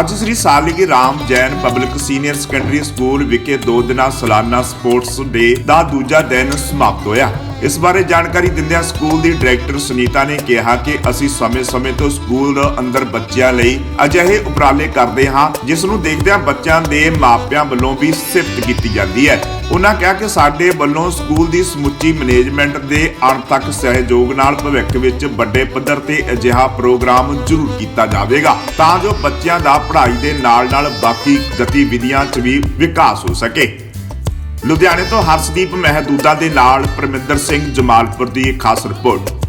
ਅੱਜ Shri Saligi Ram Jain public senior secondary school ਵਿਖੇ ਦੋ ਦਿਨਾ ਸਾਲਾਨਾ ਸਪੋਰਟਸ ਡੇ ਦਾ ਦੂਜਾ ਦਿਨ ਸਮਾਪਤ ਹੋਇਆ। ਇਸ ਬਾਰੇ ਜਾਣਕਾਰੀ ਦਿੰਦਿਆਂ ਸਕੂਲ ਦੀ ਡਾਇਰੈਕਟਰ ਸੁਨੀਤਾ ਨੇ ਕਿਹਾ ਕਿ ਅਸੀਂ ਸਮੇਂ-ਸਮੇਂ ਤੋਂ ਸਕੂਲ ਅੰਦਰ ਬੱਚਿਆਂ ਲਈ ਅਜਿਹੇ ਉਪਰਾਲੇ ਕਰਦੇ ਹਾਂ, ਜਿਸ ਨੂੰ ਦੇਖਦਿਆਂ ਬੱਚਿਆਂ ਦੇ ਮਾਪਿਆਂ ਵੱਲੋਂ ਵੀ ਸਿਫਤ ਕੀਤੀ ਜਾਂਦੀ ਹੈ। ਉਹਨਾਂ ਕਿਹਾ ਕਿ ਸਾਡੇ ਵੱਲੋਂ ਸਕੂਲ ਦੀ ਸਮੁੱਚੀ ਮੈਨੇਜਮੈਂਟ ਦੇ ਅਣਥੱਕ ਸਹਿਯੋਗ ਨਾਲ ਭਵਿੱਖ ਵਿੱਚ ਵੱਡੇ ਪੱਧਰ ਤੇ ਅਜਿਹਾ ਪ੍ਰੋਗਰਾਮ ਜ਼ਰੂਰ ਕੀਤਾ ਜਾਵੇਗਾ, ਤਾਂ ਜੋ ਬੱਚਿਆਂ ਦਾ ਪੜ੍ਹਾਈ ਦੇ ਨਾਲ-ਨਾਲ ਬਾਕੀ ਗਤੀਵਿਧੀਆਂ 'ਚ ਵੀ ਵਿਕਾਸ ਹੋ ਸਕੇ। ਲੁਧਿਆਣੇ ਤੋਂ ਹਰਸ਼ਦੀਪ ਮਹਿਦੂਦਾ ਦੇ ਨਾਲ ਪਰਮਿੰਦਰ ਸਿੰਘ ਜਮਾਲਪੁਰ ਦੀ ਖਾਸ ਰਿਪੋਰਟ।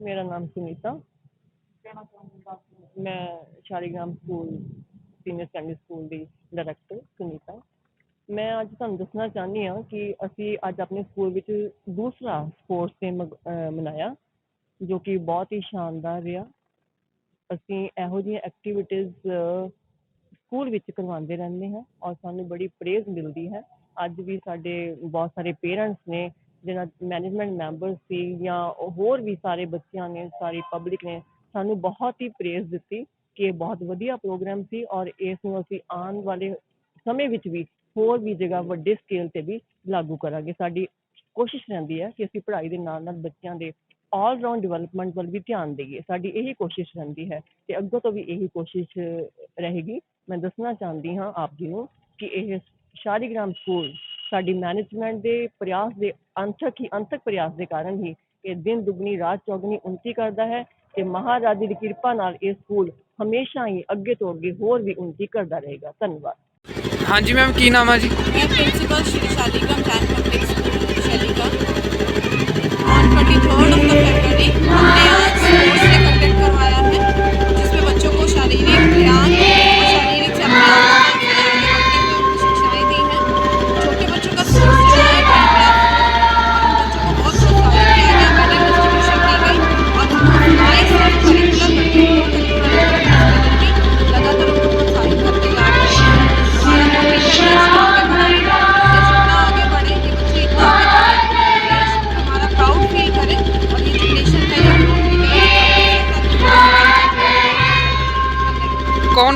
ਮੇਰਾ ਨਾਮ ਸੁਨੀਤਾ। ਮੈਂ Shaligram school senior secondary school ਦੀ ਡਾਇਰੈਕਟਰ ਸੁਨੀਤਾ। ਮੈਂ ਅੱਜ ਤੁਹਾਨੂੰ ਦੱਸਣਾ ਚਾਹੁੰਦੀ ਹਾਂ ਕਿ ਅਸੀਂ ਅੱਜ ਆਪਣੇ ਸਕੂਲ ਵਿੱਚ ਦੂਸਰਾ ਸਪੋਰਟਸ ਡੇ ਮਨਾਇਆ ਜੋ ਕਿ ਬਹੁਤ ਹੀ ਸ਼ਾਨਦਾਰ ਰਿਹਾ। ਅਸੀਂ ਇਹੋ ਜਿਹੀਆਂ ਐਕਟੀਵਿਟੀਜ਼ ਸਕੂਲ ਵਿੱਚ ਕਰਵਾਉਂਦੇ ਰਹਿੰਦੇ ਹਾਂ ਔਰ ਸਾਨੂੰ ਬੜੀ ਪ੍ਰੇਜ਼ ਮਿਲਦੀ ਹੈ। ਅੱਜ ਵੀ ਸਾਡੇ ਬਹੁਤ ਸਾਰੇ ਪੇਰੈਂਟਸ ਨੇ ਜਿਹੜਾ ਮੈਨੇਜਮੈਂਟ ਮੈਂਬਰ ਸੀ ਜਾਂ ਹੋਰ ਵੀ ਸਾਰੇ ਬੱਚਿਆਂ ਨੇ, ਸਾਰੀ ਪਬਲਿਕ ਨੇ ਸਾਨੂੰ ਬਹੁਤ ਹੀ ਪ੍ਰੇਜ਼ ਦਿੱਤੀ ਕਿ ਇਹ ਬਹੁਤ ਵਧੀਆ ਪ੍ਰੋਗਰਾਮ ਸੀ ਔਰ ਇਸ ਨੂੰ ਅਸੀਂ ਆਉਣ ਵਾਲੇ ਸਮੇਂ ਵਿੱਚ ਵੀ ਹੋਰ ਵੀ ਜਗ੍ਹਾ ਵੱਡੇ ਸਕੇਲ ਤੇ ਵੀ ਲਾਗੂ ਕਰਾਂਗੇ। ਸਾਡੀ ਕੋਸ਼ਿਸ਼ ਰਹਿੰਦੀ ਹੈ ਕਿ ਅਸੀਂ ਪੜ੍ਹਾਈ ਦੇ ਨਾਲ ਨਾਲ ਬੱਚਿਆਂ ਦੇ ਆਲ ਰਾਊਂਡ ਡਿਵੈਲਪਮੈਂਟ ਵੱਲ ਵੀ ਧਿਆਨ ਦੇਈਏ। ਸਾਡੀ ਇਹੀ ਕੋਸ਼ਿਸ਼ ਰਹਿੰਦੀ ਹੈ ਤੇ ਅੱਗੋਂ ਤੋਂ ਵੀ ਇਹੀ ਕੋਸ਼ਿਸ਼ ਰਹੇਗੀ। ਮੈਂ ਦੱਸਣਾ ਚਾਹੁੰਦੀ ਹਾਂ ਆਪ ਜੀ ਨੂੰ ਕਿ ਇਹ ਸ਼ਾਲੀਗ੍ਰਾਮ ਸਕੂਲ ਸਾਡੀ ਮੈਨੇਜਮੈਂਟ ਦੇ ਪ੍ਰਯਾਸ ਦੇ ਅੰਥਕ ਹੀ ਅੰਥਕ ਪ੍ਰਯਾਸ ਦੇ ਕਾਰਨ ਹੀ ਇਹ ਦਿਨ ਦੁਗਣੀ ਰਾਤ ਚੌਗਣੀ ਉੱਨਤੀ ਕਰਦਾ ਹੈ ਤੇ ਮਹਾਰਾਜ ਦੀ ਕਿਰਪਾ ਨਾਲ ਇਹ ਸਕੂਲ ਹਮੇਸ਼ਾ ਹੀ ਅੱਗੇ ਤੋਂ ਅੱਗੇ ਹੋਰ ਵੀ ਉੱਨਤੀ ਕਰਦਾ ਰਹੇਗਾ। ਧੰਨਵਾਦ। ਹਾਂਜੀ ਮੈਮ ਕੀ ਨਾਮ ਆ ਜੀ? ਮੈਂ ਪ੍ਰਿੰਸੀਪਲ ਸ਼੍ਰੀ ਸ਼ਾਲਿਕਾ ਮੈਨ ਪਬਲਿਕ ਸਕੂਲ ਸ਼ਾਲਿਕਾ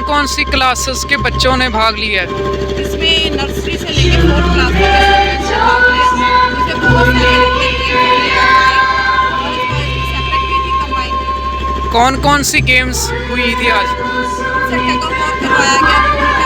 कौन सी क्लासेस के बच्चों ने भाग लिया है? इसमें नर्सरी से लेकर फोर्थ क्लास तक कौन कौन सी गेम्स हुई थी आज? करवाया गया।